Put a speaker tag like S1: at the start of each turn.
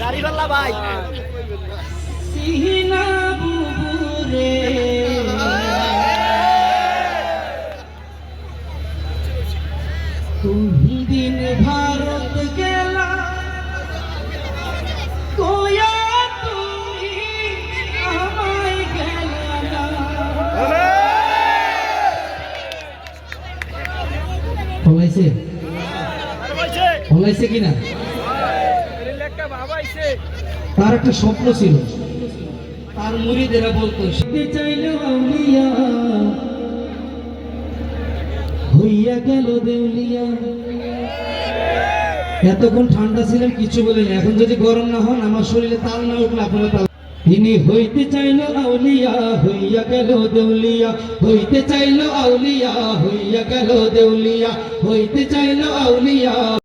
S1: দাড়িপাল্লা ভাই। সিহিনা বুবুরে দিন ভারত গেলা কোয়া তুমি আমায় গেলা পলাইছে পলাইছে কিনা? তার একটা স্বপ্ন ছিল। তার মুরিদেরা বলতো হইয়া গেল দেউলিয়া। এতক্ষণ ঠান্ডা ছিলেন কিছু বলেন। এখন যদি গরম না হন আমার শরীরে তাল না উঠলে আপনারা তাল তিনি হইতে চাইল আউলিয়া হইয়া গেল দেউলিয়া। হইতে চাইল আউলিয়া হইয়া গেল দেউলিয়া। হইতে চাইল আউলিয়া।